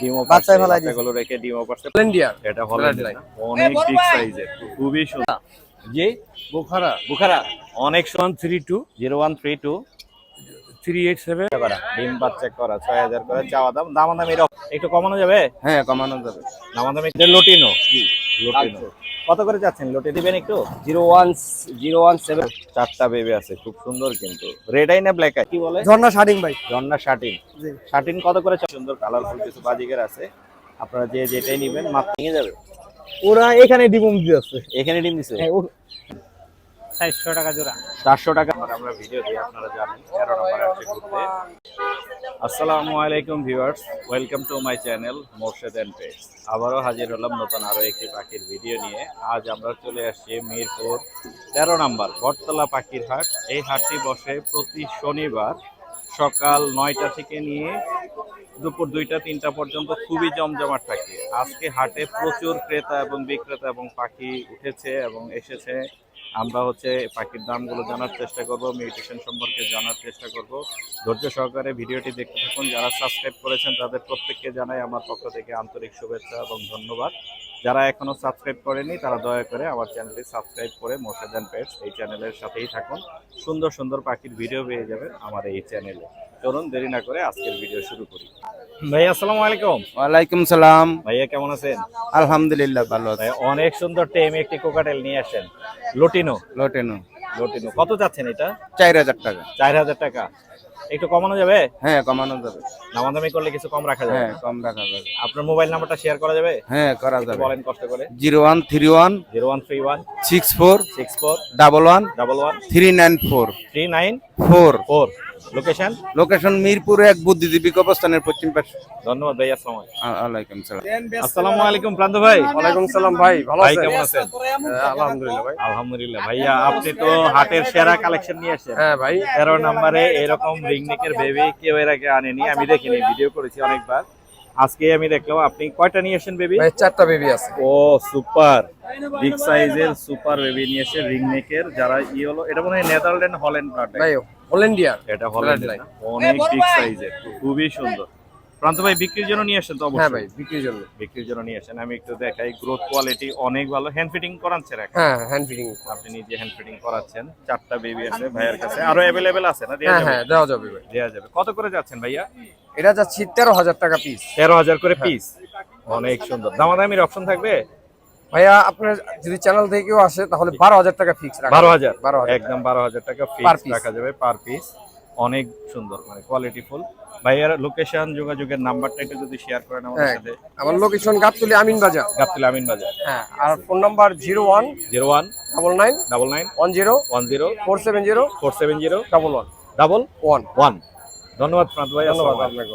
ডিমও বাচ্চায় পাচ্ছে, ফেলাই দিছে। এগুলো রেখে ডিমও এটা হল্যান্ড অনেক বিগ সাইজের খুবই সুন্দর। জি বুখারা বুখারা অনেক one three two zero one three two three eight seven করা ডিম বাচ্চা করা ছয় হাজার করে চাওয়া দাম দামাদামি এরকম। একটু কমানো যাবে? হ্যাঁ কমানো যাবে। দামাদামি এটা লটিনো। লটিনো। কত করে যাচ্ছেন? লোটে দিবেন একটু? Zero one zero one seven. চারটা বেবি আছে খুব সুন্দর কিন্তু। রেড আই না ব্ল্যাক আই কি বলে? ঝর্ণা শার্টিং ভাই। ঝর্ণা শার্টিন শার্টিং শার্টিন কত করে চা- সুন্দর কালারফুল কিছু বাজিকের আছে। আপনারা যে যেটাই নেবেন মাপ নিয়ে যাবে। ওরা এখানে ডিম দিতে আছে এখানে ডিম দিছে? হ্যাঁ চারশো টাকা জোড়া। চারশো টাকা। আমরা ভিডিও দিই আপনারা জানেন, তেরো নম্বরে আসছে ঘুরতে। আসসালামু আলাইকুম viewers welcome to my channel Morshed and page আবারও হাজির হলাম নতুন আরও একটি পাখির ভিডিও নিয়ে। আজ আমরা চলে আসছি মিরপুর তেরো নম্বর, বটতলা পাখির হাট। এই হাটটি বসে প্রতি শনিবার সকাল নয়টা থেকে নিয়ে দুপুর দুইটা, তিনটা পর্যন্ত খুবই জমজমাট থাকে আজকে হাটে প্রচুর ক্রেতা এবং বিক্রেতা এবং পাখি উঠেছে এবং এসেছে। আমরা হচ্ছে পাখির দামগুলো জানার চেষ্টা করব মিউটেশন সম্পর্কে জানার চেষ্টা করব। ধৈর্য সহকারে ভিডিওটি দেখতে থাকুন। যারা সাবস্ক্রাইব করেছেন, তাদের প্রত্যেককে জানাই আমার পক্ষ থেকে আন্তরিক শুভেচ্ছা এবং ধন্যবাদ। যারা এখনও সাবস্ক্রাইব করেনি তারা দয়া করে আমার চ্যানেলটি সাবস্ক্রাইব করে মোর্শেদান পেটস এই চ্যানেলের সাথেই থাকুন। সুন্দর সুন্দর পাখির ভিডিও পেয়ে যাবেন আমার এই চ্যানেলে চলুন দেরি না করে আজকের ভিডিও শুরু করি। ভাই আসসালামু আলাইকুম। ওয়ালাইকুম সালাম। ভাইয়া কেমন আছেন? আলহামদুলিল্লাহ ভালো আছে। ভাই অনেক সুন্দর টেম একটি কোকাটেল নিয়ে আসেন লটিনো লটেনো লটিনো কত যাচ্ছেন এটা? চার হাজার টাকা। চার হাজার টাকা। একটু কমানো যাবে? হ্যাঁ কমানো যাবে। নামাদামি করলে কিছু কম রাখা যাবে হ্যাঁ কম রাখা যাবে। আপনার মোবাইল নাম্বারটা শেয়ার করা যাবে? হ্যাঁ করা যাবে। বলেন কষ্ট করে। Zero one three one zero one three one six four six four double one double one three nine four three nine four four. Location location মিরপুরে এক বুদ্ধিজীবী কবরস্থানের পশ্চিম পাশে। ধন্যবাদ ভাই আসসালাম ওয়ালাইকুম সালাম। আসসালামু আলাইকুম প্রান্ত ভাই। ওয়ালাইকুম সালাম ভাই ভালো ভাই কেমন আছেন? আলহামদুলিল্লাহ ভাই। আলহামদুলিল্লাহ ভাইয়া আপনি তো হাটের সেরা কালেকশন নিয়ে আসছেন। হ্যাঁ ভাই। তেরো নম্বরে এরকম রিংনেকের বেবি কেউ এর আগে আনেনি আমি দেখিনি ভিডিও করেছি অনেকবার। আজকে আমি দেখলাম আপনি কয়টা নিয়ে আসেন বেবি ভাই চারটা বেবি আছে। ও সুপার বিগ সাইজের সুপার বেবি নিয়ে এসে রিং নেকের যারা ই হলো এটা মনে হয় নেদারল্যান্ড হল্যান্ড ব্রাড ভাই হল্যান্ডিয়া এটা হল্যান্ড। অনেক বিগ সাইজের খুবই সুন্দর। প্রান্ত ভাই বিক্রির জন্য নিয়ে আসেন তো হ্যাঁ ভাই বিক্রির জন্য। বিক্রির জন্য নিয়ে আসেন। আমি একটু দেখাই গ্রোথ কোয়ালিটি অনেক ভালো। হ্যান্ড ফিটিং করাচ্ছেন এখন? হ্যাঁ হ্যান্ড ফিটিং আপনি নিজে হ্যান্ড ফিটিং করাচ্ছেন। চারটা বেবি আছে ভাইয়ের কাছে। আরও অ্যাভেলেবেল আছে না? দেওয়া হ্যাঁ যাবে? হ্যাঁ দেওয়া যাবে ভাই। দেওয়া যাবে। কত করে যাচ্ছেন ভাইয়া? এটা যাচ্ছে তেরো হাজার টাকা পিস তেরো হাজার করে পিস অনেক সুন্দর। দামাদামির অপশন থাকবে? ভাইয়া আপনার যদি চ্যানেল থেকেও আসে তাহলে বারো হাজার টাকা ফিক্স বারো হাজার? বারো হাজার একদম বারো হাজার টাকা ফিক্স। রাখা যাবে পার পিস অনেক সুন্দর মানে কোয়ালিটি ফুল ভাইয়ার লোকেশন যোগাযোগের নাম্বারটা একটু যদি শেয়ার করেন আমাদের হ্যাঁ সাথে। আমার লোকেশন গাবতলি আমিন বাজার। গাবতুল আমিন বাজার। হ্যাঁ আর phone number zero one zero one double nine double nine one zero one zero four seven zero four seven zero double one double one one ধন্যবাদ প্রান্ত ভাই ধন্যবাদ আপনাকে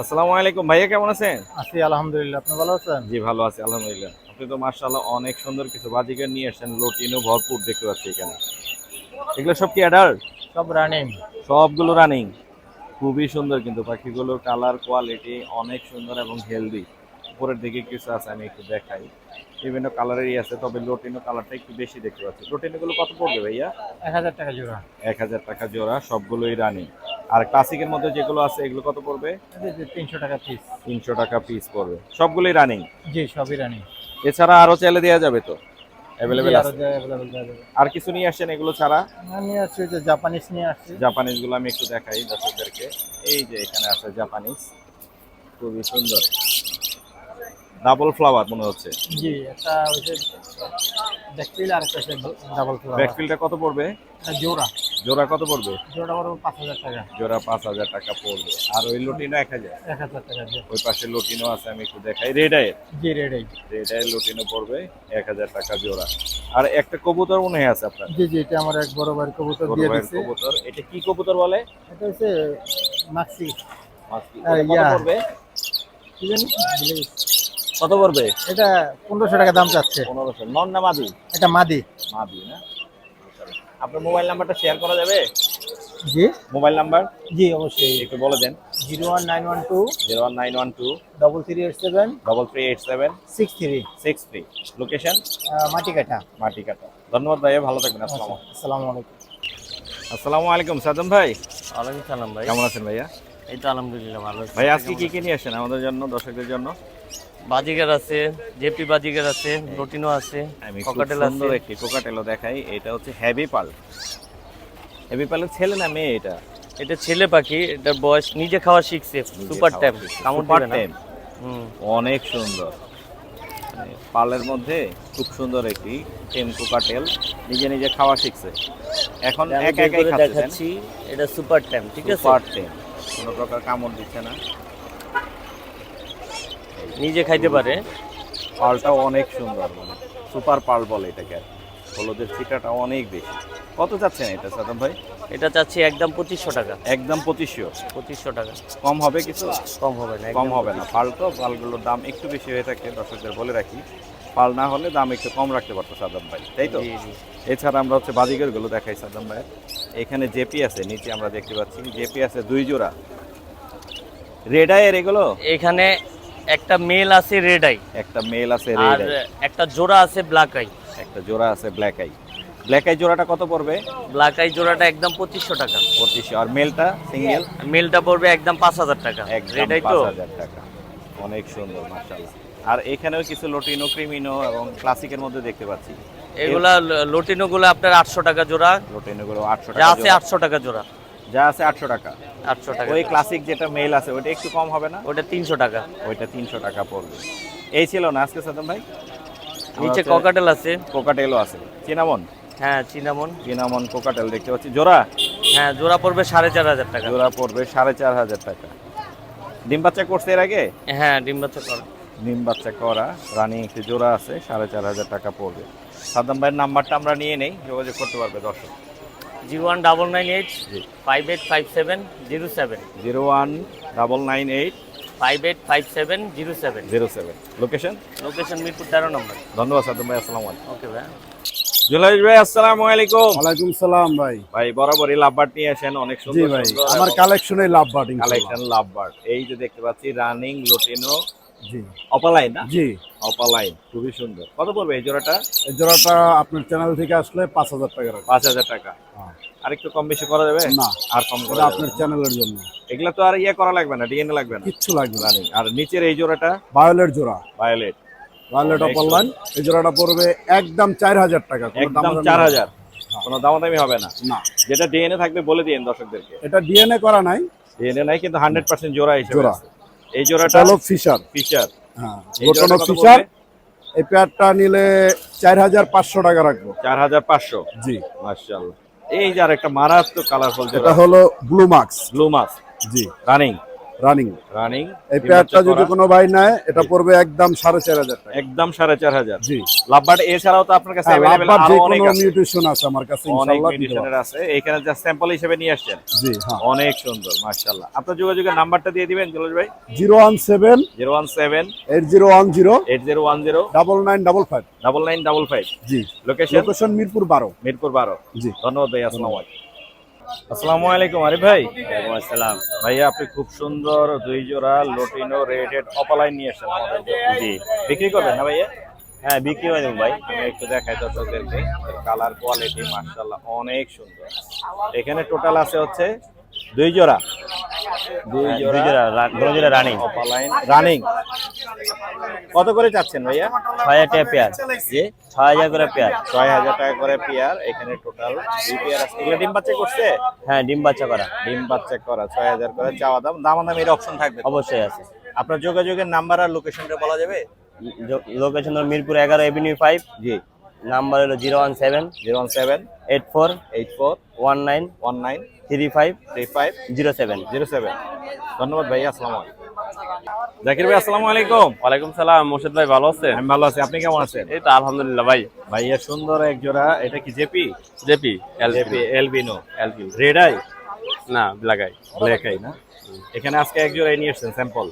আসসালামু আলাইকুম ভাইয়া কেমন আছেন? আছি আলহামদুলিল্লাহ। আপনি ভালো আছেন? জি ভালো আছি আলহামদুলিল্লাহ। আপনি তো মার্শাল্লাহ অনেক সুন্দর কিছু বাজিকার নিয়ে আসছেন লোটিনও ভরপুর দেখতে পাচ্ছি এখানে। এগুলো সব কি অ্যাডাল্ট সব রানিং সবগুলো রানিং খুবই সুন্দর কিন্তু পাখিগুলোর কালার কোয়ালিটি অনেক সুন্দর এবং হেলদি উপরের দিকে কিছু আছে আমি একটু দেখাই। বিভিন্ন কালারেরই আছে তবে লোটিনো কালারটা একটু বেশি দেখতে পাচ্ছি। লোটিনোগুলো কত পড়বে ভাইয়া? এক হাজার টাকা জোড়া। এক হাজার টাকা জোড়া সবগুলোই রানিং। আর ক্লাসিকের মধ্যে যেগুলো আছে এগুলো কত পড়বে? তিনশো টাকা পিস তিনশো টাকা পিস পড়বে। সবগুলোই রানিং? জি সবই রানিং। এছাড়া আরও চাইলে দেওয়া যাবে তো? আছে? আর কিছু নিয়ে আসেন এগুলো ছাড়া? আমি আসছি যে জাপানিজ নিয়ে আসছি। জাপানিজগুলো আমি একটু দেখাই দর্শকদেরকে। এই যে এখানে আছে জাপানিজ খুবই সুন্দর। ডাবল ফ্লাওয়ার মনে হচ্ছে। জি একটা হচ্ছে ব্যাকফিল আর একটা ডাবল ফ্লাওয়ার ব্যাকফিলটা কত পড়বে? জোড়া। জোড়া কত পড়বে? জোড়া পাঁচ হাজার টাকা। জোড়া পাঁচ হাজার টাকা পড়বে। আর ওই লটিনো এক হাজার। এক হাজার টাকা জি। ওই পাশে লটিনো আছে আমি একটু দেখাই। রেড আয়ের জি রেডি রেড আয়ের লটিনো পড়বে এক হাজার টাকা জোড়া। আর একটা কবুতর মনে হয় আছে আপনার। জি জি এটা আমার এক বড় ভাইয়ের কবুতর দিয়ে দিচ্ছে কবুতর। এটা কি কবুতর বলে? এটা হচ্ছে মাক্সি। এটা কত পড়বে? কি জানি। কত পড়বে? এটা পনেরোশো টাকা দাম চাচ্ছে। পনেরোশো। নন না মাদি? এটা মাদি। মাদি না? আপনার মোবাইল নাম্বারটা শেয়ার করা যাবে? জি। Mobile number? জি অবশ্যই। একটু বলে দেন। Zero one nine one two zero one nine one two double three eight seven double three eight seven six three. Six three. Location Matikata. Matikata. ধন্যবাদ ভাইয়া ভালো থাকবেন। আসসালাম আসসালামু আলাইকুম। আসসালামু আলাইকুম সাদম ভাই। ওয়ালাইকুম সালাম ভাই। কেমন আছেন ভাইয়া? এই তো আলহামদুলিল্লাহ ভালো ভাই আজকে কি কি নিয়ে আসেন আমাদের জন্য দর্শকদের জন্য? বাজিগার আছে জেপি বাজিগার আছে রোটিনো আছে আমি খুব সুন্দর আছে। একটি কোকাটেলও দেখাই। এটা হচ্ছে হেভি পাল হেভি পালের ছেলে না মেয়ে এটা? এটা ছেলে পাখি এটার বয়স নিজে খাওয়া শিখছে সুপার ট্যাপ শিখছে। কামড় দিবে না। অনেক সুন্দর। মানে পালের মধ্যে খুব সুন্দর একটি টেম কোকাটেল নিজে নিজে খাওয়া শিখছে। এখন একা খাচ্ছে দেখাচ্ছি এটা সুপার ট্যাপ ঠিক আছে? সুপার টেম কোনো প্রকার কামড় দিচ্ছে না। নিজে খাইতে পারে। পালটাও অনেক সুন্দর মানে সুপার পাল বলে এটাকে আর হলুদের ছিটাটা অনেক বেশি। কত চাচ্ছেন এটা সাদাম ভাই? এটা চাচ্ছি একদম পঁচিশশো টাকা। একদম পঁচিশশো? পঁচিশশো টাকা। কম হবে কিছু? কম হবে না কম হবে না। পাল তো পালগুলোর দাম একটু বেশি হয়ে থাকে দর্শকদের বলে রাখি। পাল না হলে দাম একটু কম রাখতে পারতো সাদাম ভাই তাই তো? এছাড়া আমরা হচ্ছে বাজিগরগুলো দেখাই সাদাম ভাই। এখানে জেপি আছে নিচে আমরা দেখতে পাচ্ছি। জেপি আছে দুই জোড়া। রেড আয়ের এগুলো? এখানে একটা মেল আছে রেড আই একটা মেল আছে রেড আই একটা জোড়া আছে ব্ল্যাক আই একটা জোড়া আছে ব্ল্যাক আই ব্ল্যাক আই জোড়াটা কত পড়বে? ব্ল্যাক আই জোড়াটা একদম পঁচিশশো টাকা। পঁচিশশো। আর মেলটা সিঙ্গেল মেলটা পড়বে একদম পাঁচ হাজার টাকা। রেড আই তো? টাকা। অনেক সুন্দর মার্শাল্লাহ আর এখানেও কিছু লোটিনো ক্রিমিনো এবং ক্লাসিকের মধ্যে দেখতে পাচ্ছি। এগুলা লোটিনো গুলো আপনার আটশো টাকা জোড়া। লোটিনোগুলো আটশো টাকা আছে। আটশো টাকা জোড়া। যা আছে আটশো টাকা। আটশো টাকা। ওই ক্লাসিক যেটা মেল আছে ওইটা একটু কম হবে না? ওটা তিনশো টাকা। ওইটা তিনশো টাকা পড়বে। এই ছিল না আজকে সাদম ভাই? নিচে ককাটেল আছে। কোকাটেলও আছে। চিনামন? হ্যাঁ চিনামন। চিনামন কোকাটেল দেখতে পাচ্ছি। জোড়া? হ্যাঁ জোড়া পড়বে সাড়ে চার হাজার টাকা। জোড়া পড়বে সাড়ে চার হাজার টাকা। ডিম বাচ্চা করছে এর আগে? হ্যাঁ ডিম বাচ্চা করা। ডিম বাচ্চা করা। রানিং একটি জোড়া আছে সাড়ে চার হাজার টাকা পড়বে। সাদ্দাম ভাইয়ের নাম্বারটা আমরা নিয়ে নেই যোগাযোগ করতে পারবে দর্শক। Zero one double nine eight five eight five seven zero seven. Zero one double nine eight five eight five seven zero seven. Zero seven. Location location Mirpur তেরো নম্বর। ধন্যবাদ সাদ্দাম ভাই আসসালামু আলাইকুম। ওকে ভাই জুলাইশ ভাই আসসালামু আলাইকুম। ওয়ালাইকুম সালাম ভাই। ভাই বরাবরই লাভবার্ড নিয়ে আসেন অনেক জি সুন্দর ভাই আমার কালেকশনে লাভ কালেকশন লাভবার্ড এই যে দেখতে পাচ্ছি রানিং লোটিনো জি। অপালাইন না? জি। অপালাইন খুবই সুন্দর। কত পড়বে এই জোড়াটা? এই জোড়াটা আপনার চ্যানেল থেকে আসলে পাঁচ হাজার টাকা পাঁচ হাজার টাকা। হ্যাঁ। আর একটু কম বেশি করা যাবে? না আর কম করা আপনার চ্যানেলের জন্য। এগুলা তো আর ইয়ে করা লাগবে না ডিএনএ লাগবে না। কিচ্ছু লাগবে না। আর নিচের এই জোড়াটা? বায়োলেট জোড়া। ভায়োলেট বায়োলেট অনেক লাইন এই জোড়াটা পড়বে একদম চার হাজার টাকা। একদম চার হাজার। কোনো দামাদামি হবে না। না। যেটা ডিএনএ থাকবে বলে দিন দর্শকদেরকে। এটা ডিএনএ করা নাই। ডিএনএ নাই কিন্তু হান্ড্রেড পার্সেন্ট জোড়া হিসেবে জোড়া। এই জোড়াটা হলো ফিশার ফিশার হ্যাঁ গোটনো ফিশার এই পেয়ারটা নিলে চার হাজার পাঁচশো টাকা রাখব। চার হাজার পাঁচশো? জি। মার্শাল্লাহ এই যে আর একটা মারাত্মক কালারফুল এটা জোড়া। হলো ব্লু মার্কস ব্লু মার্কস জি। রানিং রানিং রানিং এই পেয়ারটা যদি কোনো ভাই নেয় এটা পড়বে একদম সাড়ে চার হাজার টাকা। একদম সাড়ে চার হাজার। জি। লাভবার্ড এছাড়াও তো আপনার কাছে আরও যে অনেক কোনো মিউটেশন আছে আমার কাছে ইনশাআল্লাহ মিউটেশনের আছে। জাস্ট স্যাম্পল হিসেবে নিয়ে আসছেন। জি হ্যাঁ। অনেক সুন্দর মার্শাল্লাহ আপনার যোগাযোগের নাম্বারটা দিয়ে দিবেন জলজ ভাই। Zero one seven zero one seven eight zero one zero eight zero one zero double nine double five. Double nine double five. জি লোকেশন লোকেশন মিরপুর বারো। মিরপুর বারো। জি। ধন্যবাদ ভাই আসসালামু আলাইকুম। আসসালামু আলাইকুম আরিফ ভাই। আসসালাম। ভাইয়া আপনি খুব সুন্দর দুই জোড়া লোটিনো রেডেড অপালাইন নিয়ে এসেছেন জি। বিক্রি করবেন না ভাইয়া? হ্যাঁ বিক্রি হয়ে যাবে ভাই। আমি একটু দেখাই দর্শকদেরকে। কালার কোয়ালিটি মার্শাল্লাহ অনেক সুন্দর। এখানে টোটাল আছে হচ্ছে দুই জোড়া। দুই হ্যাঁ, জোড়া দুই জোড়া, রা- দুই জোড়া running। Opaline running. কত করে চাচ্ছেন ভাইয়া? ছয় হাজার টাকা পেয়ার। জি ছয় হাজার করে পেয়ার। ছয় হাজার টাকা করে পেয়ার। এখানে টোটাল দুই পেয়ার আছে। এগুলো ডিম বাচ্চা করছে? হ্যাঁ ডিম বাচ্চা করা। ডিম বাচ্চা করা ছয় হাজার করে চাওয়া দাম। দাম দাম এর অপশন থাকবে অবশ্যই আছে। আপনার যোগাযোগের নাম্বার আর লোকেশনটা বলা যাবে? লোকেশন হলো মিরপুর এগারো এভিনিউ ফাইভ জি। নাম্বার হলো zero one seven zero one seven eight four eight four one nine one nine three five three five zero seven zero seven. ধন্যবাদ ভাই আসসালামু আলাইকুম। জাকির ভাই আসসালামু আলাইকুম। ওয়ালাইকুম সালাম মোর্শেদ ভাই ভালো আছেন? আমি ভালো আছি আপনি কেমন আছেন? এই তো আলহামদুলিল্লাহ ভাই। ভাইয়া সুন্দর এক জোড়া এটা কি জেপি? জেপি জেপি এলবিনো এলপি রেড আই না ব্ল্যাক ব্ল্যাক আই না? এখানে আজকে এক জোড়া নিয়ে এসেছেন স্যাম্পল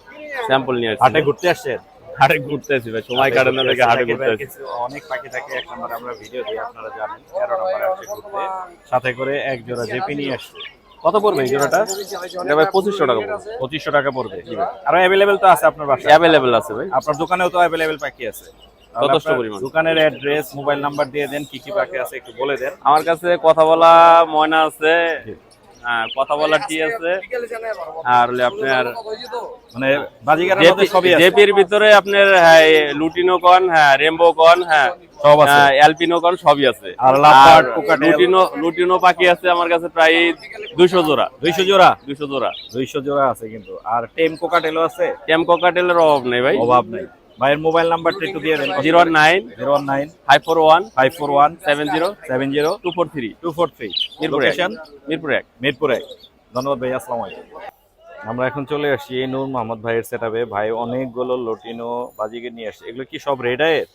স্যাম্পল নিয়ে হাটে ঘুরতে আসছেন? হাটে ঘুরতে আসছি ভাই সময় কাটে না দেখে হাটে জাকির ঘুরতে কিছু অনেক পাখি থাকে এক নম্বর আমরা ভিডিও দিই আপনারা জানেন তেরো নম্বরে আসছে ঘুরতে। সাথে করে এক জোড়া জেপি নিয়ে আসছে। কত পড়বে এই জোড়াটা? এটা ভাই পঁচিশশো টাকা পড়বে। পঁচিশশো টাকা পড়বে আর অ্যাভেলেবেল তো আছে আপনার বাসায়। অ্যাভেলেবেল আছে ভাই। আপনার দোকানেও তো অ্যাভেলেবেল পাখি আছে। যথেষ্ট পরিমাণ। দোকানের অ্যাড্রেস মোবাইল নাম্বার দিয়ে দেন কি কি পাখি আছে একটু বলে দেন। আমার কাছে কথা বলা ময়না আছে। কথা বলার টি আছে? আর আপনার মানে বাজিগারের মধ্যে সবই আছে। জেপির ভিতরে আপনার হ্যাঁ লুটিনো কন হ্যাঁ রেমবো কন হ্যাঁ সব আছে। অ্যালপিনো কন সবই আছে। আর আর লুটিনো লুটিনো পাখি আছে আমার কাছে প্রায় দুইশো জোড়া। দুইশো জোড়া? দুইশো জোড়া। দুইশো জোড়া আছে কিন্তু। আর টেম কোকাটেলও আছে? টেম ককাটেলের অভাব নেই ভাই। অভাব নেই। ভাইয়ের মোবাইল নাম্বারটা একটু দিয়ে দেন। Zero nine zero one nine five four one five four one seven zero seven zero two four three two four three Mirpur Mirpur এক। মিরপুর এক। ধন্যবাদ ভাই আসসালামু আলাইকুম। আমরা এখন চলে আসছি নূর মোহাম্মদ ভাইয়ের সেটাবে ভাই অনেকগুলো লটিনো বাজিকে নিয়ে আসছে। এগুলো কি সব রেড আয়ের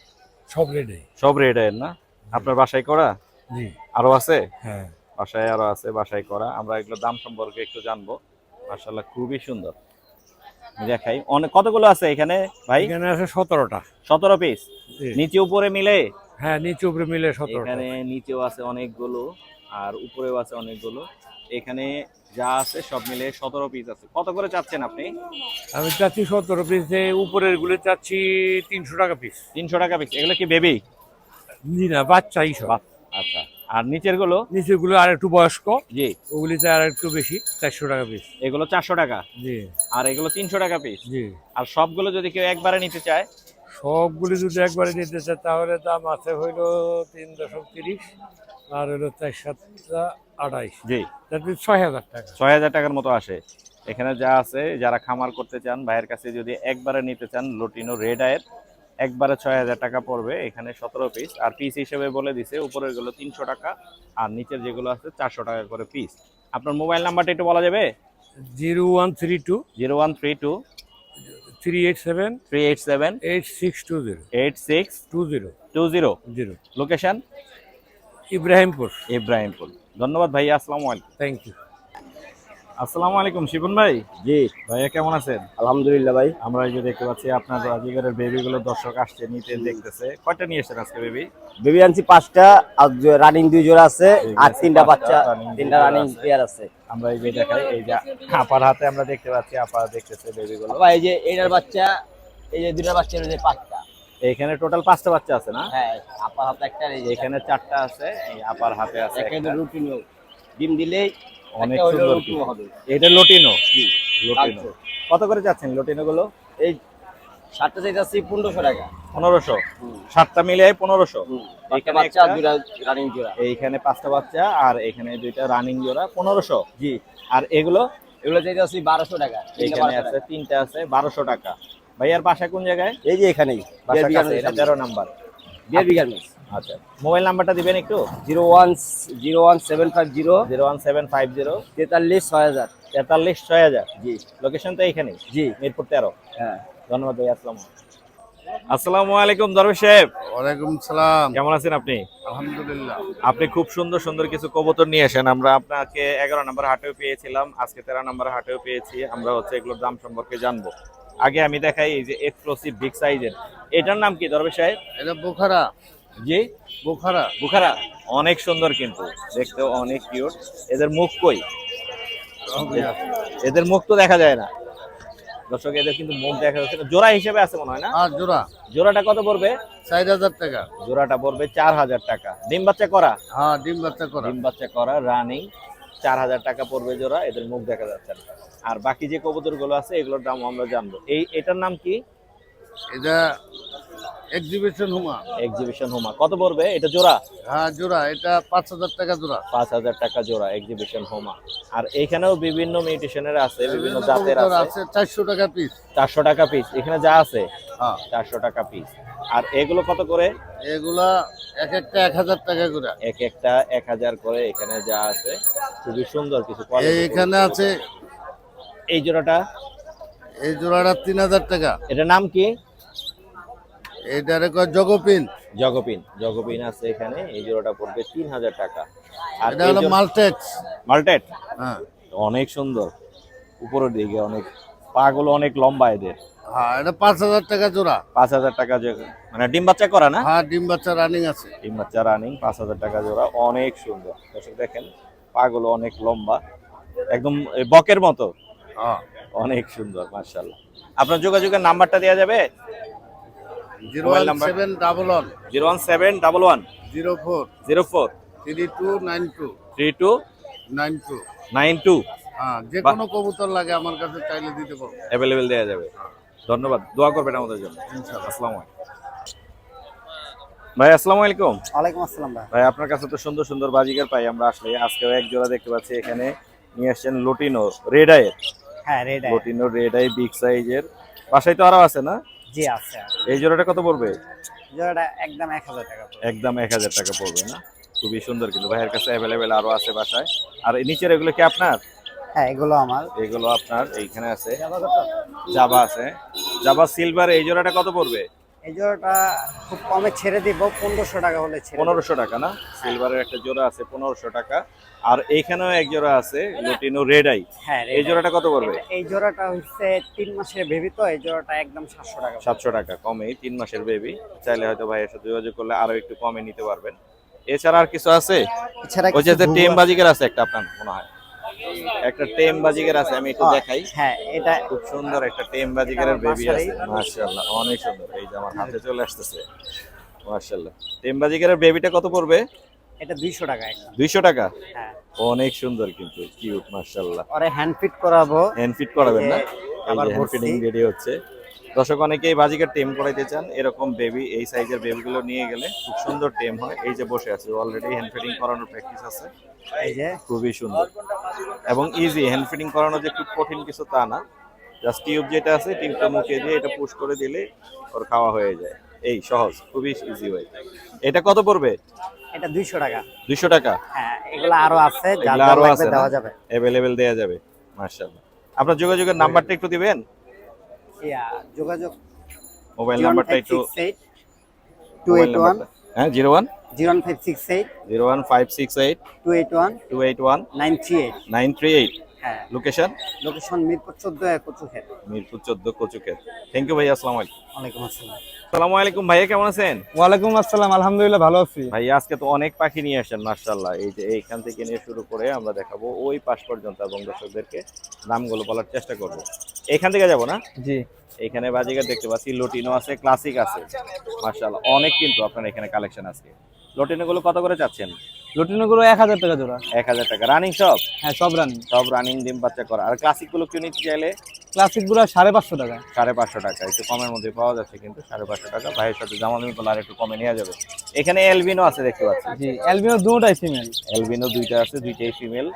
সব রেডি সব রেড আয়ের না? আপনার বাসায় করা? জি। আরও আছে? হ্যাঁ। বাসায় আরও আছে বাসায় করা। আমরা এগুলো দাম সম্পর্কে একটু জানব। মাশাআল্লাহ খুবই সুন্দর। দেখাই। অনেক কতগুলো আছে এখানে ভাই? এখানে আছে সতেরোটা। সতেরো পিস নিচে উপরে মিলে? হ্যাঁ নিচে উপরে মিলে সতেরোটা। এখানে নিচেও আছে অনেকগুলো আর উপরেও আছে অনেকগুলো। এখানে যা আছে সব মিলে সতেরো পিস আছে। কত করে চাচ্ছেন আপনি? আমি চাচ্ছি সতেরো পিস উপরেরগুলো চাচ্ছি তিনশো টাকা পিস তিনশো টাকা পিস এগুলো কি বেবি জি না বাচ্চাই সব আচ্ছা। আর নিচেরগুলো নিচেরগুলো আর একটু বয়স্ক। জি। ওগুলিতে আর একটু বেশি চারশো টাকা পিস এগুলো চারশো টাকা? জি। আর এগুলো তিনশো টাকা পিস জি। আর সবগুলো যদি কেউ একবারে নিতে চায়? সবগুলি যদি একবারে নিতে চায় তাহলে দাম আছে হইল তিন দশক তিরিশ আর হইল চার সাতটা আড়াইশ। জি। তাতে ছয় হাজার টাকা। ছয় হাজার টাকার মতো আসে। এখানে যা আছে যারা খামার করতে চান ভাইয়ের কাছে যদি একবারে নিতে চান লটিনো রেড আয়ের একবারে ছয় হাজার টাকা পড়বে এখানে সতেরো পিস আর পিস হিসেবে বলে দিছে উপরেরগুলো তিনশো টাকা আর নিচের যেগুলো আছে চারশো টাকা করে পিস আপনার মোবাইল নাম্বারটা একটু বলা যাবে? Zero one three two. Zero one three two. Three eight seven. Three eight seven. Eight six two zero. Eight six two zero. Two zero. Zero. Location Ibrahimpur. Ibrahimpur. ধন্যবাদ ভাইয়া আসসালামু আলাইকুম। Thank you. আসসালামু আলাইকুম শিবন ভাই। জি। ভাইয়া কেমন আছেন? আলহামদুলিল্লাহ ভাই। আমরা এই যে দেখতে পাচ্ছি আপনার আজিগারের বেবিগুলো দর্শক আসছে নিতে দেখতেছে। কয়টা নিয়ে এসেছেন আজকে বেবি বেবি আনছি পাঁচটা আর রানিং দুই জোড়া আছে আর তিনটা বাচ্চা তিনটা রানিং পেয়ার আছে। আমরা এই যে দেখাই এই যে আপার হাতে আমরা দেখতে পাচ্ছি আপা দেখতেছে বেবিগুলো বাবা এই যে এইটার বাচ্চা এই যে দুটার বাচ্চা এই যে পাঁচটা। এখানে টোটাল পাঁচটা বাচ্চা আছে না? হ্যাঁ আপা হাতে একটা এখানে চারটা। আছে এই আপার হাতে আছে একটা। রুটিন ডিম দিলেই অনেক সুন্দর এটা লটিনো লটিনো। কত করে যাচ্ছেন লটিনো গুলো? এই সাতটা চাইতেছি পনেরোশো টাকা। পনেরোশো? সাতটা মিলে পনেরোশো? এইখানে পাঁচটা বাচ্চা আর এখানে দুইটা রানিং জোড়া পনেরোশো? জি। আর এগুলো? এগুলো চাইতেছি বারোশো টাকা। এখানে আছে তিনটা আছে বারোশো টাকা। ভাইয়ার বাসা কোন জায়গায়? এই যে এখানেই তেরো নাম্বার। বিয়ার বিঘার মিস আচ্ছা মোবাইল নাম্বারটা দিবেন একটু? Zero one zero one seven five zero. Zero one seven five zero. তেতাল্লিশ ছয় হাজার। তেতাল্লিশ ছয় হাজার? জি। লোকেশন তো জি। মিরপুর তেরো? হ্যাঁ। ধন্যবাদ ভাই আসসালাম আসসালামু আলাইকুম দরবেশ সাহেব। ওয়ালাইকুম সালাম। কেমন আছেন আপনি? আলহামদুলিল্লাহ। আপনি খুব সুন্দর সুন্দর কিছু কবুতর নিয়ে আসেন। আমরা আপনাকে এগারো নম্বর হাটেও পেয়েছিলাম আজকে তেরো নম্বর হাটেও পেয়েছি। আমরা হচ্ছে এগুলোর দাম সম্পর্কে জানব। আগে আমি দেখাই এই যে এক্সক্লুসিভ বিগ সাইজের এটার নাম কি দরবেশ সাহেব? এটা বোখারা। জি বোখারা বুখারা অনেক সুন্দর কিন্তু দেখতে অনেক কিউট এদের মুখ কই? এদের মুখ তো দেখা যায় না। দর্শক এদের কিন্তু মুখ দেখা যাচ্ছে। জোড়া হিসেবে আছে মনে হয় না? আর জোড়া। জোড়াটা কত পড়বে? চার হাজার টাকা। জোড়াটা পড়বে চার হাজার টাকা। ডিম বাচ্চা করা? হ্যাঁ ডিম বাচ্চা করা। ডিম বাচ্চা করা রানিং চার হাজার টাকা পড়বে জোড়া এদের মুখ দেখা যাচ্ছে না। আর বাকি যে কবুতরগুলো আছে এগুলোর দাম আমরা জানব। এই এটার নাম কি? এটা এক্সিবিশন হুমা এক্সিবিশন হোমা কত পড়বে? এটা জোড়া? হ্যাঁ জোড়া। এটা পাঁচ হাজার টাকা জোড়া। পাঁচ হাজার টাকা জোড়া এক্সিবিশন হোমা আর এখানেও বিভিন্ন মিউটেশনের আছে বিভিন্ন জাতের আছে। চারশো টাকা পিস চারশো টাকা পিস এখানে যা আছে হ্যাঁ। চারশো টাকা পিস আর এগুলো কত করে? এগুলা এক একটা এক হাজার টাকা করে। এক একটা এক হাজার করে এখানে যা আছে। খুবই সুন্দর কিছু এখানে আছে এই জোড়াটা? এই জোড়াটা তিন হাজার টাকা। এটার নাম কি? এইটারে কয় জগপিন। জগপিন জগপিন আছে এখানে এই জোড়াটা পড়বে তিন হাজার টাকা। আর এটা হলো মালটেক্স। মাল্টেট হ্যাঁ। অনেক সুন্দর। উপরের দিকে অনেক পাগুলো অনেক লম্বা এদের। হ্যাঁ এটা পাঁচ হাজার টাকা জোড়া। পাঁচ হাজার টাকা মানে ডিম বাচ্চা করা না? হ্যাঁ ডিম বাচ্চা রানিং আছে। ডিম বাচ্চা রানিং পাঁচ হাজার টাকা জোড়া অনেক সুন্দর। দর্শক দেখেন পাগুলো অনেক লম্বা। একদম বকের মতো। হ্যাঁ। অনেক সুন্দর মার্শাল্লাহ আপনার যোগাযোগের নাম্বারটা দেওয়া যাবে? Zero Mobile one number? Seven double one. Zero one seven double one. Zero four. Zero four. Three two nine two. Three two. Nine two. Nine two. হ্যাঁ যে কোনো কবুতর লাগে আমার কাছে চাইলে দিতে পারব অ্যাভেলেবেল দেওয়া যাবে। ধন্যবাদ। দোয়া করবেন আমাদের জন্য। আসসালামু আলাইকুম। ভাই আসসালামু আলাইকুম। ওয়ালাইকুম আসসালাম ভাই। ভাই আপনার কাছে তো সুন্দর সুন্দর বাজিকার পাই। আমরা আসলে আজকেও এক জোড়া দেখতে পাচ্ছি। এখানে নিয়ে আসছেন লুটিনো রেড আই হ্যাঁ red lutino red eye big সাইজের বাসায় তো আরও আছে না? জি আছে এই জোড়াটা কত পড়বে? জোড়াটা একদম এক হাজার টাকা একদম এক হাজার টাকা পড়বে না? খুবই সুন্দর কিন্তু ভাইয়ের কাছে অ্যাভেলেবেল আরও আছে বাসায়। আর এই নিচের এগুলো কি আপনার? হ্যাঁ এগুলো আমার। এগুলো আপনার এইখানে আছে। জাবা আছে। জাবা সিলভার এই জোড়াটা কত পড়বে? এই জোড়াটা খুব কমে ছেড়ে দিব পনেরোশো টাকা হলে পনেরোশো টাকা না? সিলভারের একটা জোড়া আছে পনেরোশো টাকা। আর এইখানেও এক জোড়া আছে লুটিনো রেড আই হ্যাঁ এই জোড়াটা কত পড়বে? এই জোড়াটা হচ্ছে তিন মাসের বেবি তো এই জোড়াটা একদম সাতশো টাকা সাতশো টাকা কমেই তিন মাসের বেবি চাইলে হয়তো ভাইয়ের সাথে যোগাযোগ করলে আরও একটু কমে নিতে পারবেন। এছাড়া আর কিছু আছে? এছাড়া ওই যে টেম বাজিকের আছে একটা আপনার মনে হয়। একটা টেম বাজিকের আছে আমি একটু দেখাই। হ্যাঁ এটা খুব সুন্দর একটা টেম বাজিকের বেবি আছে। মাশাআল্লাহ অনেক সুন্দর। এই যে আমার হাতে চলে আসতেছে। মাশাআল্লাহ। টেম বাজিকের বেবিটা কত পড়বে? এটা দুইশো টাকা একদম। 200 টাকা? হ্যাঁ। অনেক সুন্দর কিন্তু কিউট মাশাআল্লাহ। আরে হ্যান্ড ফিট করাবো। হ্যান্ড ফিট করাবেন না? আবার। ফিটিং রেডি হচ্ছে। দর্শক অনেকেই বাজিকে টেম করাইতে চান। এরকম বেবি এই সাইজের বেবিগুলো নিয়ে গেলে খুব সুন্দর টেম হয়। এই যে বসে আছে অলরেডি হ্যান্ড ফিটিং করানোর প্র্যাকটিস আছে। এই যে। খুবই সুন্দর। এবং ইজি হ্যান্ড ফিটিং করানো যে খুব কঠিন কিছু তা না। জাস্ট টিউব যেটা আছে টিউবটা মুখে দিয়ে এটা পুশ করে দিলে ওর খাওয়া হয়ে যায়। এই সহজ খুবই ইজি ওয়ে এটা কত পড়বে? এটা দুইশো টাকা। দুইশো টাকা? হ্যাঁ এগুলো আরও আছে যা লাগবে দেওয়া যাবে। অ্যাভেলেবেল দেওয়া যাবে মার্শাল্লাহ আপনার যোগাযোগের নাম্বারটা একটু দিবেন? যোগাযোগ মোবাইল নাম্বারটা একটু 281 হ্যাঁ 01 নাইন 01568 এইট নাইন 938 এইট হ্যাঁ। লোকেশন লোকেশন মিরপুর চোদ্দ কচু মিরপুর চোদ্দ কচুকের থ্যাংক ইউ ভাই আসসালামু আলাইকুম। ওয়ালাইকুম আসসালাম। আসসালামু আলাইকুম ভাইয়া কেমন আছেন? ওয়ালাইকুম আসসালাম আলহামদুলিল্লাহ ভালো আছি। ভাই আজকে তো অনেক পাখি নিয়ে আসেন মার্শাল্লাহ এই যে এইখান থেকে নিয়ে শুরু করে আমরা দেখাবো ওই পাশ পর্যন্ত এবং দর্শকদেরকে নামগুলো বলার চেষ্টা করব। এখান থেকে যাব না? জি। এখানে বাজিগার দেখতে পাচ্ছি লটিনো আছে ক্লাসিক আছে। মার্শাল্লাহ অনেক কিন্তু আপনার এখানে কালেকশন আছে লটিনো গুলো কত করে চাচ্ছেন? লটিনোগুলো এক হাজার টাকা জোড়া। এক হাজার টাকা। রানিং সব হ্যাঁ সব রানিং সব রানিং ডিম বাচ্চা করা। আর ক্লাসিকগুলো কিনে নিতে চাইলে? ক্লাসিকগুলো সাড়ে পাঁচশো টাকা। সাড়ে পাঁচশো টাকা। একটু কমের মধ্যে পাওয়া যাচ্ছে কিন্তু সাড়ে পাঁচশো টাকা। ভাইয়ের সাথে জামালমি করলে আর একটু কমে নেওয়া যাবে। এখানে এলবিনো আছে দেখতে পাচ্ছি জি অ্যালবিনো দুটাই ফিমেল এলবিনো দুইটা আছে দুইটাই ফিমেল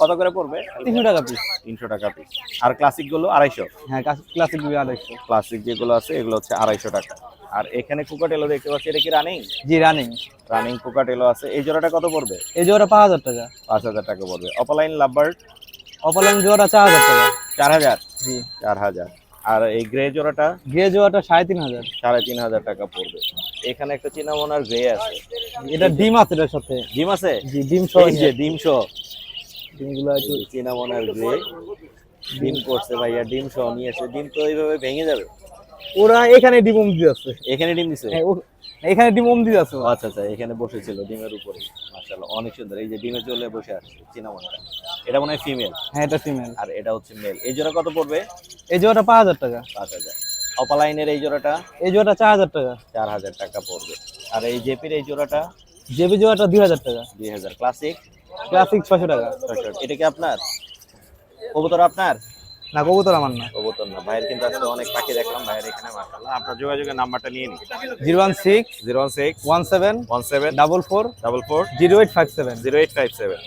কত করে পড়বে? তিনশো টাকা পিস তিনশো টাকা পিস আর ক্লাসিকগুলো আড়াইশো। হ্যাঁ ক্লাসিক আড়াইশো। ক্লাসিক যেগুলো আছে এগুলো হচ্ছে আড়াইশো টাকা। আর এখানে কুকাটেলো দেখতে পাচ্ছি এটা কি রানিং জি রানিং রানিং কুকাটেলো আছে। এই জোড়াটা কত পড়বে? এই জোড়া পাঁচ হাজার টাকা। পাঁচ হাজার টাকা পড়বে। অপলাইন লাভবার্ড অপলাইন জোড়া চার হাজার টাকা। চার হাজার? জি। চার হাজার। আর এই গ্রে জোড়াটা? গ্রে জোড়াটা সাড়ে তিন হাজার। সাড়ে তিন হাজার টাকা পড়বে। এখানে একটা চিনামোনার গ্রে আছে। এটা ডিম আছে এটার সাথে। ডিম আছে? জি ডিম সহ যে ডিম সহ। ডিমগুলো একটু চিনামোনার গ্রে ডিম করছে ভাইয়া ডিম সহ নিয়ে এসে। ডিম তো এইভাবে ভেঙে যাবে। ওরা এখানে ডিম ওম আছে এখানে ডিম দিছে? হ্যাঁ, এখানে ডিম ওম আছে আচ্ছা আচ্ছা এখানে বসেছিল ডিমের উপরে। মাশাআল্লাহ অনেক সুন্দর। এই যে ডিমে চলে বসে আসছে চিনামনটা এটা মনে হয় ফিমেল হ্যাঁ এটা ফিমেল আর এটা হচ্ছে মেল এই জোড়া কত পড়বে? এই জোড়াটা পাঁচ হাজার টাকা। পাঁচ হাজার। অপালাইনের এই জোড়াটা? এই জোড়াটা চার হাজার টাকা। চার হাজার টাকা পড়বে। আর এই জেপির এই জোড়াটা? জেবি জোড়াটা দুই হাজার টাকা। দুই হাজার। ক্লাসিক ক্লাসিক ছশো টাকা। এটা কি আপনার? কবুতর আপনার? না কবুতর আমার না। কবুতর না। ভাইয়ের কিন্তু আজকে অনেক পাখি দেখলাম ভাইয়ের এখানে মাশাআল্লাহ। আপনার যোগাযোগের নাম্বারটা নিয়ে নিন। Zero one six zero one six one seven one seven double four double four zero eight five zero eight five seven.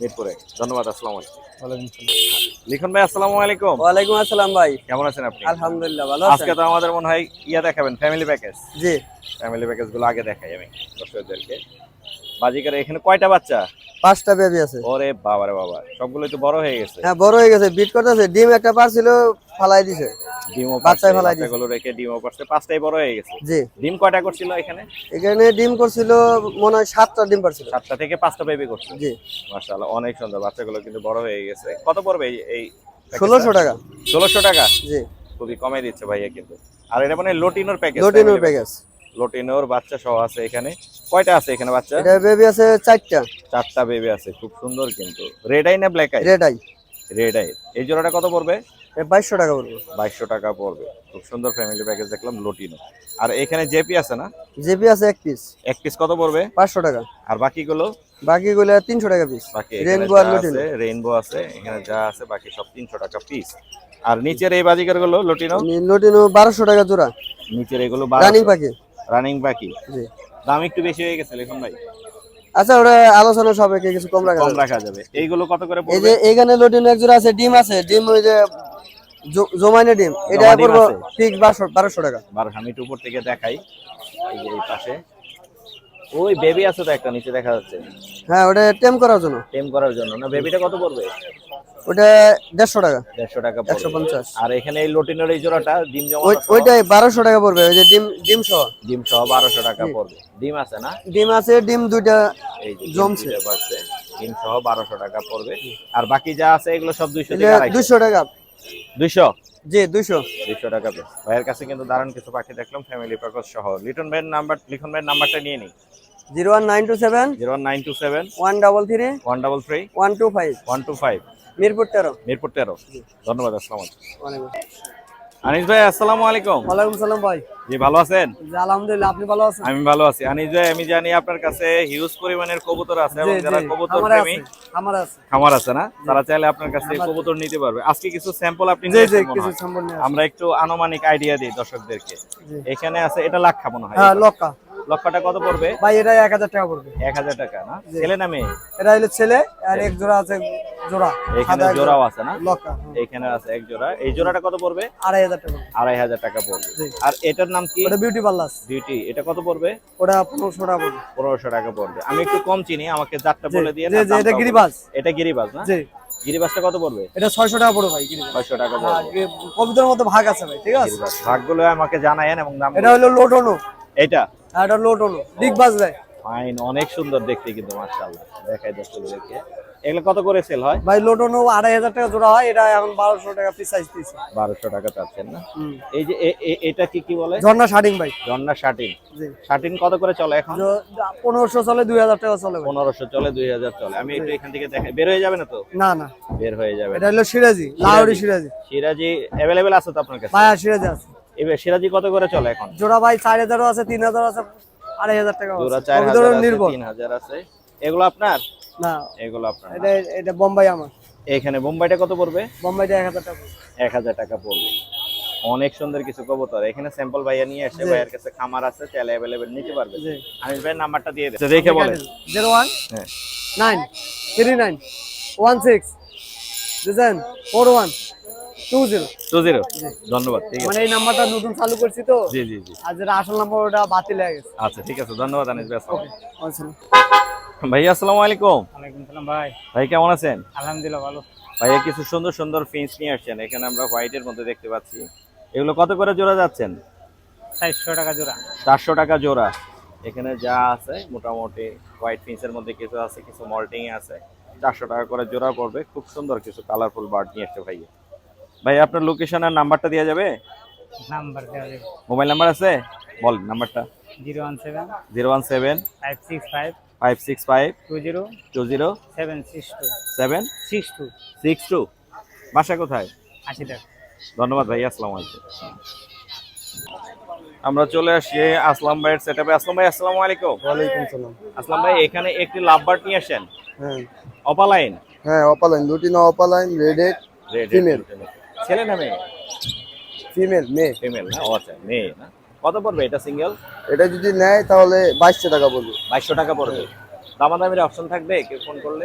Mirpur এক। ধন্যবাদ আসসালামু আলাইকুম। ওয়ালাইকুম আসসালাম। লিখন ভাই আসসালামু আলাইকুম। ওয়ালাইকুম আসসালাম ভাই। কেমন আছেন আপনি? আলহামদুলিল্লাহ ভালো আজকে তো আমাদের মনে হয় ইয়া দেখাবেন ফ্যামিলি প্যাকেজ জি। ফ্যামিলি প্যাকেজগুলো আগে দেখাই আমি দর্শকদেরকে। বাজিকার এখানে কয়টা বাচ্চা? পাঁচটা বেবি আছে। ওরে বাবা সবগুলো তো বড় হয়ে গেছে। হ্যাঁ বড় হয়ে গেছে বিট করতেছে ডিম একটা পারছিল ফালাই দিছে। ডিমও বাচ্চায় ফেলাই দিছে। বাচ্চাগুলো রেখে ডিমও করছে পাঁচটাই বড় হয়ে গেছে। জি। ডিম কয়টা করছিল এখানে? এখানে ডিম করছিল মনে হয় সাতটা ডিম পারছিল। সাতটা থেকে পাঁচটা বেবি করছে। জি। মাশাআল্লাহ অনেক সুন্দর বাচ্চাগুলো কিন্তু বড় হয়ে গেছে। কত পড়বে এই- এই ষোলোশো টাকা। ষোলোশো টাকা? জি। খুবই কমে দিচ্ছে ভাইয়া কিন্তু। আর এটা মানে লোটিনোর প্যাকেজ লোটিনোর প্যাকেজ লোটিনোর বাচ্চা সহ আছে এখানে। কয়টা আছে এখানে বাচ্চা? এটা বেবি আছে চারটা। চারটা বেবি আছে খুব সুন্দর কিন্তু। রেড আই না black eye red eye red eye এই জোড়াটা কত পড়বে? বাইশশো টাকা পড়বে। বাইশশো টাকা পড়বে। খুব সুন্দর ফ্যামিলি প্যাকেজ দেখলাম লোটিনো। আর এখানে জেপি আছে না? জেপি আছে এক পিস এক পিস কত পড়বে? পাঁচশো টাকা। আর বাকিগুলো? বাকিগুলো তিনশো টাকা পিস বাকি Rainbow আর লুটিনো। রেইনবো আছে এখানে যা আছে বাকি সব তিনশো টাকা পিস আর নিচের এই বাজিকারগুলো লটিনো লটিনো বারোশো টাকা জোড়া। নিচের এগুলো রানিং পাখি। রানিং বাকি? জি। দাম একটু বেশি হয়ে গেছে লিখন ভাই। আচ্ছা ওটা আলোচনা সাপেক্ষে কিছু কম রাখা কম রাখা যাবে। এইগুলো কত করে এই যে এখানে লটিনো এক জোড়া আছে ডিম আছে। ডিম ওই যে জমাইনে ডিম। এটা পড়ব? ঠিক বারোশো বারোশো টাকা। বারো আমি একটু উপর থেকে দেখাই। এই যে এই পাশে। ওই বেবি আছে তো একটা নিচে দেখা যাচ্ছে। হ্যাঁ ওটা টেম করার জন্য। টেম করার জন্য। না বেবিটা কত পড়বে? ওটা টাকা। দেড়শো টাকা আর এখানে এই লটিনের এই জোড়াটা ডিম জমা ওইটাই বারোশো টাকা পড়বে ওই যে ডিম ডিম সহ। ডিম সহ বারোশো টাকা পড়বে। ডিম আছে না? ডিম আছে ডিম দুইটা এই ডিম জমছে। ডিম সহ বারোশো টাকা পড়বে। আর বাকি যা আছে এগুলো সব দুইশো এটা থেকে দুইশো টাকা। দুইশো? জি দুইশো। দুইশো টাকা ভাইয়ের কাছে কিন্তু দারুণ কিছু পাখি দেখলাম ফ্যামিলি প্যাকেজ সহ। লিটন ভাইয়ের নাম্বার লিখন ভাইয়ের নাম্বারটা নিয়ে নিই। Zero one nine two seven zero one nine two seven one double three one double three one two five. One two five. Mirpur তেরো। মিরপুর তেরো। ধন্যবাদ আসসালাম আনিস ভাই আসসালামু আলাইকুম। ওয়ালাইকুম সালাম ভাই। জি ভালো আছেন? আলহামদুলিল্লাহ আপনি ভালো আছেন? আমি ভালো আছি। আনিস ভাই আমি জানি আপনার কাছে হিউজ পরিমাণের কবুতর আছে এবং যারা কবুতর প্রেমী আমার আছে। খামার আছে না? তারা চাইলে আপনার কাছে কবুতর নিতে পারবে। আজকে কিছু স্যাম্পল আপনি জি জি কিছু। আমরা একটু আনুমানিক আইডিয়া দিই দর্শকদেরকে। এখানে আছে এটা লাখ মনে হয় হ্যাঁ লক্ষটা কত পড়বে? ভাই এটা এক হাজার টাকা পড়বে। এক হাজার টাকা না? ছেলে না মেয়ে? এটা হলো ছেলে আর এক জোড়া আছে জোড়া। এখানে জোড়াও আছে না? হুম। এখানে আছে এক জোড়া। এই জোড়াটা কত পড়বে? আড়াই হাজার টাকা আড়াই হাজার টাকা পড়বে। আর এটার নাম কি? ওটা বিউটি পার্লার বিউটি এটা কত পড়বে? ওটা পনেরোশো টাকা পড়বে। পনেরোশো টাকা পড়বে। আমি একটু কম চিনি আমাকে চারটা বলে দিয়ে এটা গিরিবাজ। এটা গিরিবাজ না? জি। গিরিবাজটা কত পড়বে? এটা ছয়শো টাকা পড়বে ভাই গিরিবাজ। ছয়শো টাকা হ্যাঁ, পড়বে। কবিতার মতো ভাগ আছে ভাই ঠিক আছে? ভাগগুলো আমাকে জানায়েন এবং দাম এটা হলো লোটনো এটা? আর এটা লোটনো বিগ বাজ ভাই ফাইন অনেক সুন্দর দেখতে কিন্তু মাশাআল্লাহ। দেখাই দর্শকদেরকে এগুলো কত করে সেল হয়? ভাই আড়াই হাজার টাকা জোড়া হয়। এটা এখন বারোশো টাকা পিস সাইজ দিয়েছে বারোশো টাকা চাচ্ছেন না? এই যে এটা কি কি বলে? ঝর্ণা শার্টিং ভাই। জি। কত করে চলে এখন? পনেরোশো চলে দুই হাজার টাকা চলে পনেরোশো চলে দুই হাজার চলে। আমি একটু এখান থেকে দেখাই। বের হয়ে যাবে না তো? না না। বের হয়ে যাবে এটা হলো সিরাজি লাহোরি সিরাজি। সিরাজি অ্যাভেলেবেল আছে তো আপনার কাছে? ভাই সিরাজি আছে। এবার সিরাজি কত করে চলে এখন? জোড়া ভাই চার হাজারও আছে তিন হাজার আছে আড়াই হাজার টাকা আছে। জোড়া চার কবিতার হাজার উপর আছে নির্ভর। তিন হাজার আছে। এগুলো আপনার? না। এগুলো আপনার এটা এটা বোম্বাই আমার। এখানে বোম্বাইটা কত পড়বে? বোম্বাইটা এক হাজার টাকা এক হাজার টাকা পড়বে। অনেক সুন্দর কিছু কবুতর। এখানে স্যাম্পল ভাইয়া নিয়ে আসে। ভাইয়ের কাছে খামার আছে চাইলে অ্যাভেলেবেল নিতে পারবে। জি। আনিস ভাইয়ের নাম্বারটা দিয়ে দেন। দেখে বলেন। জিরো ওয়ান হ্যাঁ। Nine three nine one six. বুঝলেন four one. Two zero. Two zero. ধন্যবাদ ঠিক আছে। মানে এই নাম্বারটা নতুন চালু করছি তো। জি জি জি। আর যেটা আসল নাম্বার ওটা বাতিল হয়ে গেছে। আচ্ছা ঠিক আছে ধন্যবাদ আনিস ভাই আসসালামু আচ্ছা। ভাইয়া আসসালামু আলাইকুম। ওয়ালাইকুম সালাম ভাই। ভাই কেমন আছেন? আলহামদুলিল্লাহ ভালো। ভাইয়া কিছু সুন্দর সুন্দর ফিন্স নিয়ে আসছেন। এখানে আমরা হোয়াইটের মধ্যে দেখতে পাচ্ছি। এগুলো কত করে জোড়া যাচ্ছেন? চারশো টাকা জোড়া। চারশো টাকা জোড়া। এখানে যা আছে মোটামুটি হোয়াইট ফিন্সের মধ্যে কিছু আছে কিছু মল্টিং আছে। চারশো টাকা করে জোড়া পড়বে। খুব সুন্দর কিছু কালারফুল বার্ড নিয়ে আসছে ভাইয়া। ভাই আপনার লোকেশন আর নাম্বারটা দেওয়া যাবে? নাম্বার দেওয়া যাবে। মোবাইল নাম্বার আছে? বল নাম্বারটা। Zero one seven zero one seven five six five five six five two zero two zero seven six two seven six two six two. বাসা কোথায়? আশি টাকা। ধন্যবাদ ভাই আসসালামু আলাইকুম। আমরা চলে আসি আসলাম ভাইয়ের সেট আপে আসলাম ভাই আসসালামু আলাইকুম। ওয়ালাইকুম সালাম। আসলাম ভাই এখানে একটি লাভ বার্ড নিয়ে আসেন। হ্যাঁ। অপালাইন হ্যাঁ opaline lutino opaline red eyed red Female. ছেলে না মেয়ে? ফিমেল মেয়ে। ফিমেল না? ও আচ্ছা মেয়ে না। কত পড়বে এটা সিঙ্গেল এটা যদি নেয় তাহলে বাইশশো টাকা পড়বে। বাইশশো টাকা পড়বে। দামাদামির অপশন থাকবে? কেউ ফোন করলে?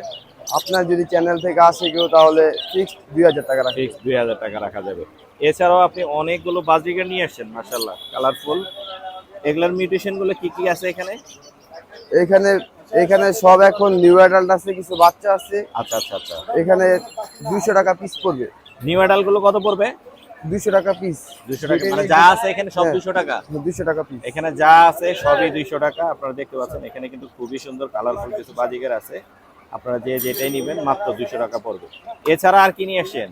আপনার যদি চ্যানেল থেকে আসে কেউ তাহলে ফিক্সড দুই হাজার টাকা রাখবে। ফিক্স দুই হাজার টাকা রাখা যাবে। এছাড়াও আপনি অনেকগুলো বাজিকার নিয়ে আসছেন মার্শাল্লাহ কালারফুল এগুলার মিউটেশনগুলো কি কি আছে এখানে? এখানে এখানে সব এখন নিউ অ্যাডাল্ট আছে কিছু বাচ্চা আছে। আচ্ছা আচ্ছা আচ্ছা। এখানে দুইশো টাকা পিস পড়বে। নিউ অ্যাডালগুলো কত পড়বে? দুইশো টাকা পিস দুশো টাকা। মানে যা আছে এখানে সব হ্যাঁ। দুশো টাকা? দুইশো টাকা পিস এখানে যা আছে সবই দুইশো টাকা। আপনারা দেখতে পাচ্ছেন এখানে কিন্তু খুবই সুন্দর কালারফুল কিছু বাজিকার আছে। আপনারা যে যেটাই নেবেন মাত্র দুশো টাকা পড়বে। এছাড়া আর কি নিয়ে আসছেন?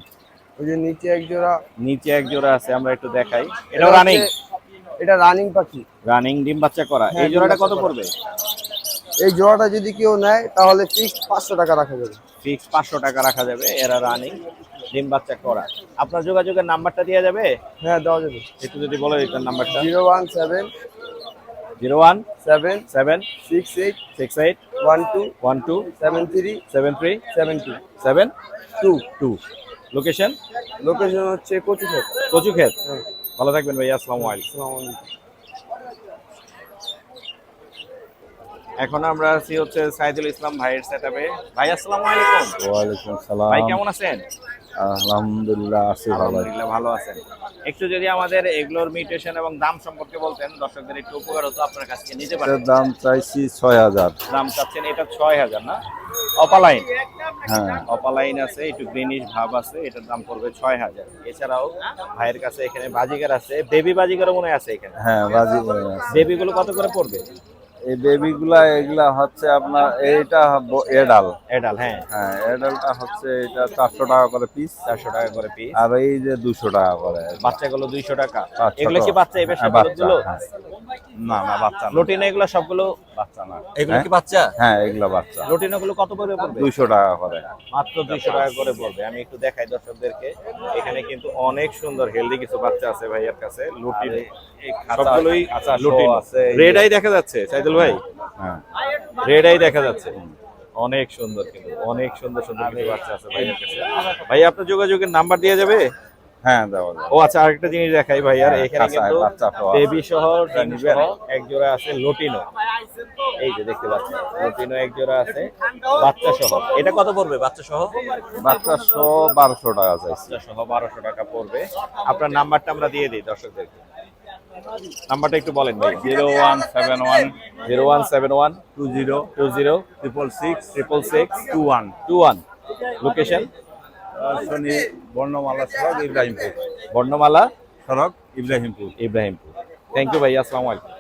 ওই যে নিচে এক জোড়া নিচে এক জোড়া আছে আমরা একটু দেখাই। এটা রানিং এটা রানিং পাখি। রানিং ডিম বাচ্চা করা। হ্যাঁ, এই জোড়াটা কত পড়বে? এই জোড়াটা যদি কেউ নেয় তাহলে ফিক্স পাঁচশো টাকা রাখা যাবে। ফিক্স পাঁচশো টাকা রাখা যাবে এরা রানিং ডিম বাচ্চা করা। আপনার যোগাযোগের নাম্বারটা দেওয়া যাবে? হ্যাঁ দেওয়া যাবে। একটু যদি বলে দিতেন নাম্বারটা। Zero one seven zero one seven seven six eight six eight one two one two seven three seven three seven two seven two. Two location location হচ্ছে কচুক্ষেত। কচু ক্ষেত হ্যাঁ ভালো থাকবেন ভাইয়া আসসালামু আলাইকুম। আসসালামু আলাইকুম। এখন আমরা আছি হচ্ছে সাইদুল ইসলাম ভাইয়ের সেটআপে ভাই আসসালামু আলাইকুম। ওয়ালাইকুম সালাম। ভাই কেমন আছেন? আলহামদুলিল্লাহ আছি ভালো। আলহামদুলিল্লাহ ভালো আছেন। একটু যদি আমাদের এগুলোর মিউটেশন এবং দাম সম্পর্কে বলতেন দর্শকদের একটু উপকার হতো আপনার কাছ থেকে নিতে পারেন দাম চাইছি ছয় হাজার। দাম চাচ্ছেন এটা ছয় হাজার না? অপালাইন। হ্যাঁ। অপালাইন আছে একটু গ্রিনিশ ভাব আছে এটার দাম পড়বে ছয় হাজার। এছাড়াও ভাইয়ের কাছে এখানে বাজিগার আছে বেবি বাজিগারও মনে আছে এখানে। হ্যাঁ বাজি বেবি গুলো কত করে পড়বে? এই বেবিগুলা এগুলা হচ্ছে আপনার এইটা এডাল এডাল হ্যাঁ। হ্যাঁ এডালটা হচ্ছে এটা চারশো টাকা করে পিস চারশো টাকা করে পিস আর এই যে দুশো টাকা করে বাচ্চাগুলো দুইশো টাকা। এগুলো কি বাচ্চা এবার হ্যাঁ, সবগুলো হ্যাঁ। না না বাচ্চা না। লুটিনা এগুলো সবগুলো? বাচ্চা না। এগুলো কি বাচ্চা? হ্যাঁ এগুলা বাচ্চা। লুটিনা গুলো কত করে পড়বে? দুইশো টাকা করে। মাত্র দুইশো টাকা করে পড়বে। আমি একটু দেখাই দর্শকদেরকে। এখানে কিন্তু অনেক সুন্দর হেলদি কিছু বাচ্চা আছে ভাইয়ের কাছে। লুটিন সবগুলোই লুটিন আছে, এই যে- রেড আই দেখা যাচ্ছে ভাই? হ্যাঁ। রেড আই দেখা যাচ্ছে। অনেক সুন্দর কিন্তু অনেক সুন্দর সুন্দর কিছু বাচ্চা আছে ভাইয়ের কাছে। ভাই আপনার যোগাযোগের নাম্বার যাবে? হ্যাঁ দেওয়া যাবে। ও আচ্ছা আরেকটা জিনিস দেখাই ভাইয়ার হ্যাঁ, এখানে কিন্তু বাচ্চা সহ আছে। বেবি সহ ডিম সহ এক জোড়া আছে লটিনো। এই যে দেখতে পাচ্ছেন লটিনো এক জোড়া আছে বাচ্চা সহ এটা কত পড়বে বাচ্চা সহ বাচ্চা শো বারোশো টাকা চাইছি। বাচ্চা সহ বারোশো টাকা পড়বে। আপনার নাম্বারটা আমরা দিয়ে দিই দর্শকদেরকে। নাম্বারটা একটু বলেন ভাই। Zero one seven one zero one seven one two zero two zero triple six triple six two one. Two one location শনি বর্ণমালা সড়ক ইব্রাহিমপুর। বর্ণমালা? সড়ক ইব্রাহিমপুর। ইব্রাহিমপুর। থ্যাংক ইউ ভাই আসসালামু আলাইকুম।